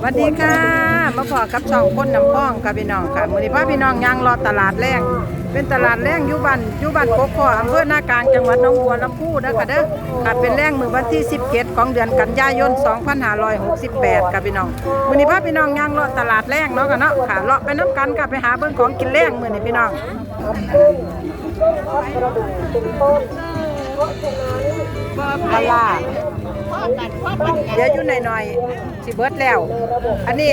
สวัสดีค่ะ มาพอกับช่องคนน้ำพ้องกับพี่น้องค่ะมื้อนี้พาพี่น้องย่างรอตลาดแรงเป็นตลาดแรงอยู่บ้านอยู่บ้านกกออำเภอหน้ากลางจังหวัดหนองบัวลำพูนะคะเด้อค่ะเป็นแรงมือวันที่ 17 ของเดือนกันยายน 2568ค่ะพี่น้องมื้อนี้พาพี่น้องย่างรอตลาดแรงเนาะค่ะเนาะค่ะเลาะไปน้ำกันค่ะไปหาเบิ่งของกินแรงมื้อนี้พี่น้องปลาร้า เดี๋ยวอยู่หน่อยๆสิเบิดแล้ว อันนี้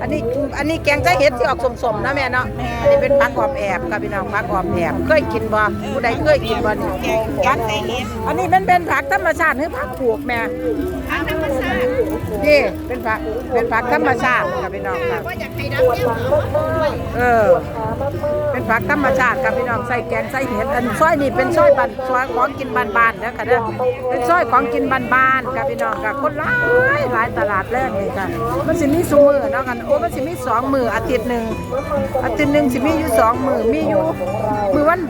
อันนี้อันนี้แกงไส้เห็ดที่ออกสมๆนะแม่เนาะอันนี้เป็นผักออมแอบกับพี่น้องผักออมแอบเคยกินบ่ผู้ใดเคยกินบ่นี่แกงยัดใส่เห็ดอันนี้เป็นเป็นผักธรรมชาติหรือผักปลูกแม่ทางธรรมชาติ นี่เป็นผักเป็นผักธรรมชาติกับพี่น้องค่ะ ว่าอยากให้ดำเนี่ยด้วยเออ เป็นผักธรรมชาติครับพี่น้องใส่แกงใส่เห็ดอันซอยนี่เป็นซอยบันซอยของกินบานๆนะค่ะเด้อเป็นซอยของกินบานๆครับพี่น้องค่ะคนหลายหลายตลาดแรกเลยค่ะมันสิมีซุมือเนาะกันโอ้มันสิมีสองมืออาทิตย์หนึ่งอาทิตย์หนึ่งสิมีอยู่สองมือมีอยู่มือวัน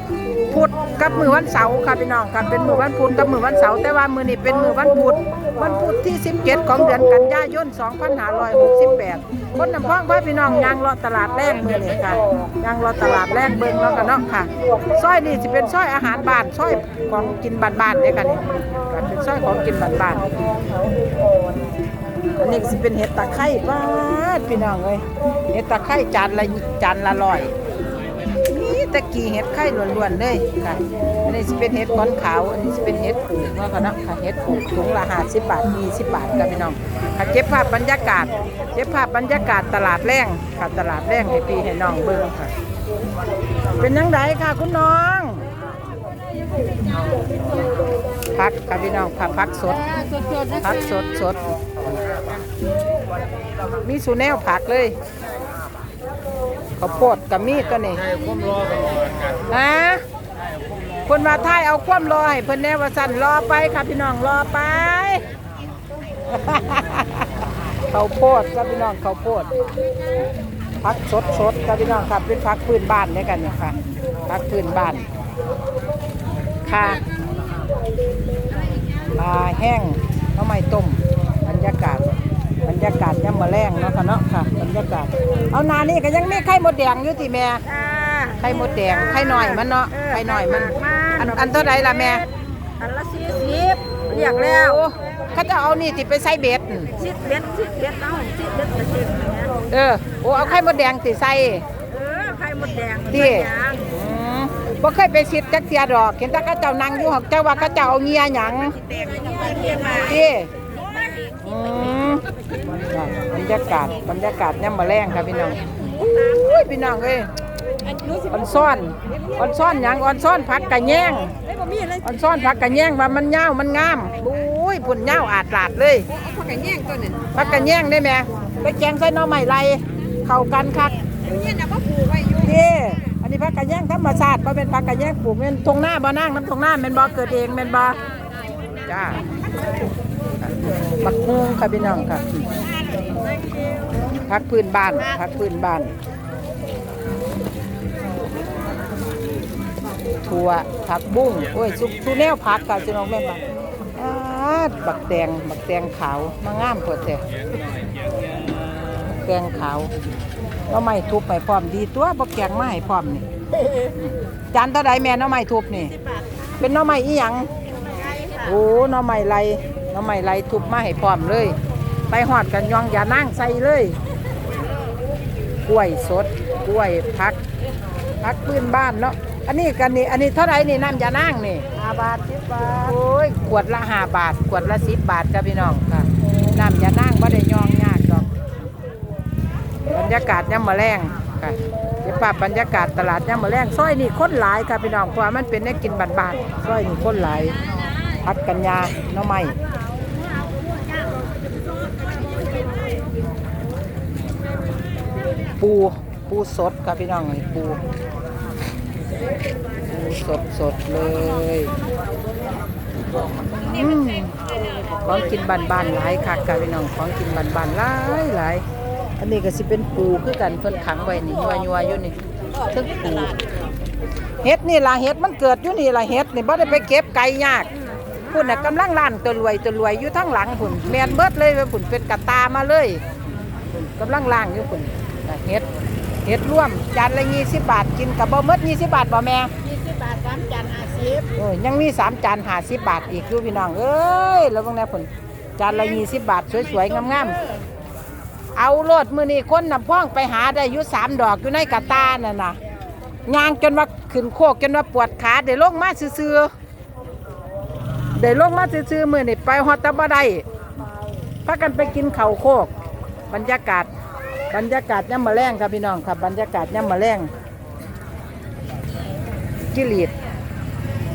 พุธกับมือวันเสาร์ค่ะพี่น้องค่ะเป็นมือวันพุธกับมือวันเสาร์แต่ว่ามือนี้เป็นมือวันพุธวันพุธที่17ของเดือนกันยายน2568 คนน้ำพ้องพาพี่น้องยางเลาะตลาดแรกมือนี่ค่ะยางเลาะตลาดแรกเบิ่งแล้วกันเนาะค่ะซอยนี่สิเป็นซอยอาหารบ้านซอยของกินบ้านๆเด้อค่ะนี่ค่ะเป็นซอยของกินบ้านๆอันนี้ก็สิเป็นเห็ดตะไคร้บ้านพี่น้องเอ้ยเห็ดตะไคร้จานละจานละร้อย นี่ตะกี้เห็ดไข่ล้วนๆเลยค่ะ อันนี้สิเป็นเห็ดก้อนขาว อันนี้สิเป็นเห็ดผูกเนาะค่ะเนาะค่ะเห็ดผูกถุงละ50บาท20บาทค่ะพี่น้องค่ะเก็บภาพบรรยากาศ เก็บภาพบรรยากาศตลาดแรงค่ะตลาดแรงให้พี่ให้น้องเบิ่งค่ะ เป็นยังไงค่ะคุณน้องพักค่ะพี่น้องผักพักสดสดๆนะผักสดสดมีสูแนวผักเลย ข้าวโพดกับมีดก็นี่นะคนมาท่ายเอาความรอให้เพิ่นแน่ว่าสั่นรอไปค่ะพี่น้องรอไปข้าวโพดครับพี่น้องข้าวโพดพักสดสดๆครับพี่น้องครับเป็นพักพื้นบ้านด้วยกันเนี่ยค่ะพักพื้นบ้านค่ะปลาแห้งน้ำไม่ต้มบรรยากาศบ รรยากาศย่ำมะแรงเนาะค่ะเนาะค่ะบรรยากาศ เอานานี่ก็ยังไม่ไข่มดแดงอยู่ติแม่ไข่มดแดงไข่หน่อยมันเนาะไข่หน่อยมัน อันอันเท่าไรล่ะแม่ อันละสี่สิบเรียกแล้วโอ้เขาจะเอานี่ติไปใส่เบ็ดสิบเบ็ดสิบเบ็ดเอาสิบเบ็ดละสิบอย่างเงี้ยเออโอ้เอาไข่มดแดงติใส่ เออไข่มดแดงที่อืมบ่เคยไปสิทธิ์จักเทียดอก เห็นแต่เขาเจ้านั่งอยู่หอกเจ้าว่าเขาเจ้าเอาเงียหยังแดงนี่ไปเรียนมาที่อืม บรรยากาศบรรยากาศย่ำมาแรงครับพี่น้องอุ้ยพี่น้องเอ้ยอ่อนซ่อนอ่อนซ่อนหยังอ่อนซ่อนผักกะแยงไม่บ่มีเลยอ่อนซ่อนผักกะแยงว่ามันยาวมันงามอุ้ยพุ่นยาวอาดลาดเลยเอาผักกระแยงตัวนั้นผักกะแยงได้ไหมไปแกงใส่หน่อไม้ไรเข้ากันคักเนี่ยนะพ่อปู่ไว้อยู่นี่อันนี้ผักกะแยงธรรมชาติบ่เป็นผักกะแยงปลูกเป็นทงหน้าบ่นั่งน้ำทงหน้าแม่นบ่เกิดเองแม่นบ่จ้า บุ้งค่ะพี่น้องค่ะพักพื้นบ้านพักพื้นบ้านถั่วผักบุ้งโอ้ยซุปซุแนวผักค่ะพี่น้องแม่บ่อาบักแตงบักแตงขาวมางามกว่าแต่แตงขาวเราไม่ทุบไปพร้อมดีตัวบ่แกงไม้พร้อมนี่จานเท่าใดแม่น้อไม้ทุบนี่ เป็นน้อไม้อีหยัง โอ้หน้อไม้ไรหน้อไม้ไรทุบมาให้พร้อมเลย ไปหอดกันยองอย่านั่งใส่เลย กล้วยสด กล้วยพัก พักพื้นบ้านเนาะ อันนี้กันนี่ อันนี้เท่าไหรนี่น้ำยานั่งนี่ห้าบาทสิบบาท โอ้ย ขวดละห้าบาท ขวดละสิบบาทครับพี่น้องค่ะ น้ำยานั่งบ่ได้ยองยากดอก บรรยากาศย่ำมะแรงค่ะเดี๋ยวภาพบรรยากาศตลาดย่ำมะแรงซอยนี่คนหลายค่ะพี่น้องเพราะว่ามันเป็นแนวกินบ้านๆซอยนี่คนหลาย พัดกัญญาน้อไม้ปูปูสดค่ะพี่น้องปูปูสดสดเลยของกินบ้านหลายค่ะค่ะพี่น้องของกินบ้านหลายหลายอันนี้ก็สิเป็นปูคือกันเพิ่นขังไว้นี่ยัวยัวๆอยู่นี่เทึงปูเฮ็ดนี่ล่ะเฮ็ดมันเกิดอยู่นี่ล่ะเฮ็ดนี่บ่ได้ไปเก็บไกลยาก พพุ่นน่ะกำลังล้านตัวรวยตัวรวยอยู่ทั้งหลังพุ่นแมนเบิดเลยว่าพุ่นเป็นกระตามาเลยพุ่นกำลังล่างอยู่พุ่นน่ะเฮ็ดเฮ็ดร่วมจานละ20บาทกินกับบ่หมด20บาทบ่แม่ยี่สิบบาทสามจานห้าสิบเออยังมีสามจาน50บาทอีกอยู่พี่น้องเอ้ยแล้วเบิ่งแน่พุ่นจานละ20บาทสวยๆงามๆเอาโลดมื้อนี้คนนำพ่องไปหาได้อยู่สามดอกอยู่ในกระตานั่นน่ะย่างจนว่าขึ้นโคกจนว่าปวดขาได้ลงมาซื่อๆ ได้ลงมาซื้อๆมือนี่ไปฮอดแตะบ่ได้พากันไปกินเข้าโคก บรรยากาศ บรรยากาศย่ำมะแรงครับพี่น้องครับ บรรยากาศย่ำมะแรงกิลีด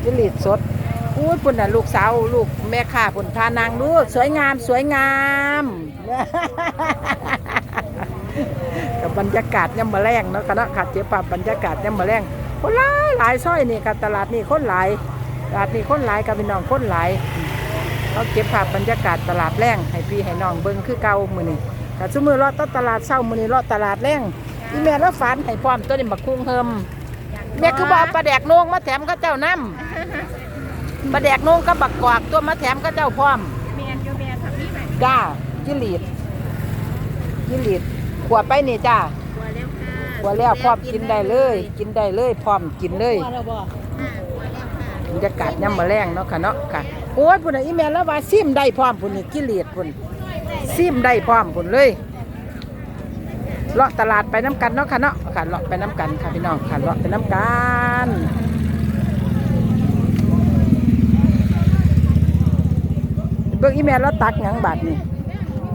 กิลีดสดพูดปุ่นน่ะลูกสาวลูกแม่ข้าปุ่นพานางดูสวยงามสวยงามกับบรรยากาศย่ำมะแรงเนาะกันเนาะขัดเจี๊ยบปาบบรรยากาศย่ำมะแรงคนหลายหลายซอยนี่ครับตลาดนี่คนหลาย ตลาดนี้คนหลายกับพี่น้องคนหลายเขาเก็บภาพบรรยากาศตลาดแรงให้พี่ให้น้องเบิ่งคือเก่ามือนี้แต่สมมือรอดตลาดเช้ามือนี้รอดตลาดแรงอีแม่แล้วฝันให้พร้อมตัวนี้บักคุ้งเฮิมแม่คือบอาปลาแดกนงมาแถมเขาเจ้านํปลาแดกนงกับบักกอกตัวมาแถมเขาเจ้าพร้อมเมียนอยู่เมียนทำนี่ไหมจ้าจิลีดจิลีดขวดไปนี่จ้าตัวแล้วค่ะขวดแล้วพร้อมกินได้เลย กินได้เลยพร้อมกินเลย บรรยากาศย่ำมาแรงเนาะค่ะเนาะค่ะ โอ้ยพุ่นอีแม่แล้วว่าซิมได้พร้อมพุ่นนี่กิเลสพุ่นซิมได้พร้อมพุ่นเลยเลาะตลาดไปน้ำกันเนาะค่ะเนาะค่ะเลาะไปน้ำกันค่ะพี่น้องค่ะเลาะไปน้ำกันเบิ่งอีแม่แล้วตักหยังบาดนี่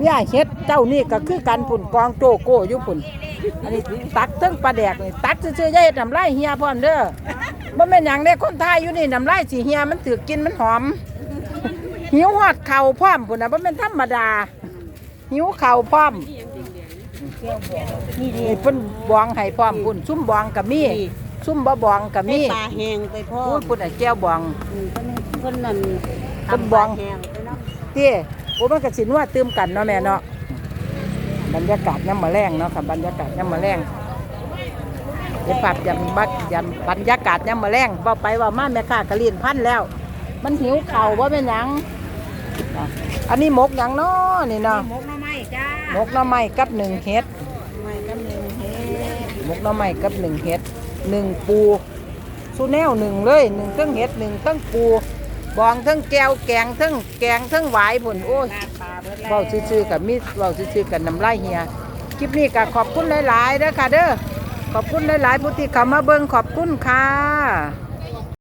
ย่าเฮ็ดเจ้านี่ก็คือกันพุ่นกองโจโก้อยู่พุ่นอันนี้ตักเทั้งปลาแดกนี่ตักซื่อๆอย่าเฮ็ดน้ำลายเฮียพร้อมเด้อบ่แม่นหยังเด้คนไทยอยู่นี่น้ำลายสิเหียมันถือกินมันหอม หิวหอดเข่าพร้อมพุ่นน่ะบ่แม่นธรรมดา หิวเข่าพร้อมนี่เพิ่นบองให้พร้อมพุ่นซุ่มบองก็มีซุ่มบ่บองก็มีปลาแห้งไปพ่อพูดพุ่นน่ะแก้วบองเพิ่นนั่นเพิ่นบองแห้งไปเนาะเต้ โอ้มันก็สินัวตื่มกันเนาะแม่เนาะบรรยากาศยามมื้อแรงเนาะค่ะบรรยากาศยามมื้อแรงเดี๋ยวปรับยามบัดยามบรรยากาศยามมื้อแรงเว้าไปเว่ามาแม่ค้าก็ลีนพันแล้ว มันหิวเข่าวว่าเป็นหยังอะอันนี้หมกหยังเนาะนี่เนาะหมกหน่อไม้จ้าหมกหน่อไม้กับหนึ่งเห็ดไม้กำเนิดเฮ็ดหมกหน่อไม้กับหนึ่งเห็ดหนึ่งปูสูแนวหนึ่งเลยหนึ่งเทั้งเห็ดหนึ่งเทั้งปู บองเทั้งแก้วแกงเทั้งแกงเทั้งหวายผุนโอ้ยลาดปลาเบิดแล้วเบาซื่อๆกับมีเบาซื่อๆกับน้ำลายเฮียคลิปนี้ก็ขอบคุณหลายๆเด้อค่ะเด้อขอบคุณหลายๆผู้ที่เข้ามาเบิ่งขอบคุณค่ะ